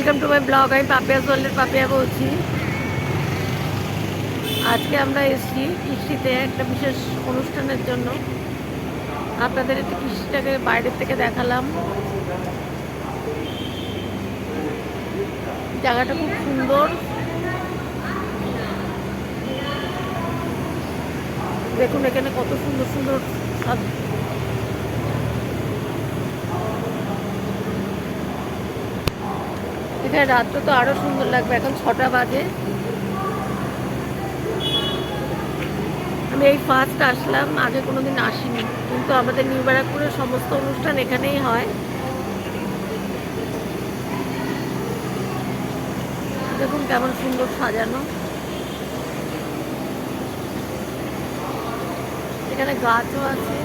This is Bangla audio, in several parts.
ওয়েলকাম টু মাই ব্লগ আমি পাপিয়া সোল্ডের পাপিয়া বলছি। আজকে আমরা এসেছি কৃষ্টিতে একটা বিশেষ অনুষ্ঠানের জন্য। আপনাদের একটু কৃষ্টিটাকে বাইরের থেকে দেখালাম। জায়গাটা খুব সুন্দর। দেখুন এখানে কত সুন্দর সুন্দর এখানে রাত্র তো আরও সুন্দর লাগবে, এখন ছটা বাজে। আমি এই ফার্স্ট আসলাম, আগে কোনোদিন আসিনি, কিন্তু আমাদের নিউ ব্যারাকপুরের সমস্ত অনুষ্ঠান এখানেই হয়। দেখুন কেমন সুন্দর সাজানো। এখানে গাছও আছে।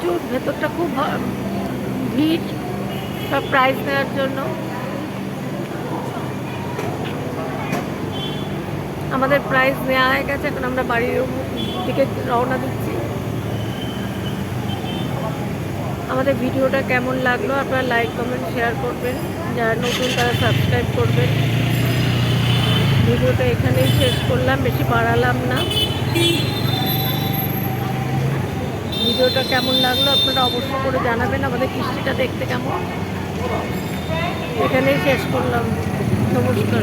প্রচুর, ভেতরটা খুব ভিড় সব প্রাইজ নেওয়ার জন্য। আমাদের প্রাইজ নেওয়া হয়ে গেছে, এখন আমরা বাড়ির দিকে রওনা দিচ্ছি। আমাদের ভিডিওটা কেমন লাগল আপনারা লাইক কমেন্ট শেয়ার করবেন। যারা নতুন তারা সাবস্ক্রাইব করবেন। ভিডিওটা এখানেই শেষ করলাম, বেশি বাড়ালাম না। ভিডিওটা কেমন লাগল আপনারা অবশ্যই করে জানাবেন, আমাদের কৃষ্টিটা দেখতে কেমন? এখানেই শেষ করলাম। নমস্কার।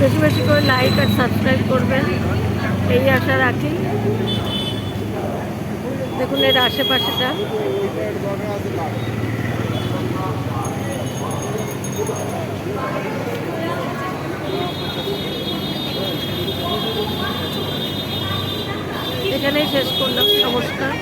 বেশি বেশি করে লাইক আর সাবস্ক্রাইব করবেন। এই আশা রাখি। দেখুন এর আশেপাশেটা। এখানেই শেষ করলাম। নমস্কার।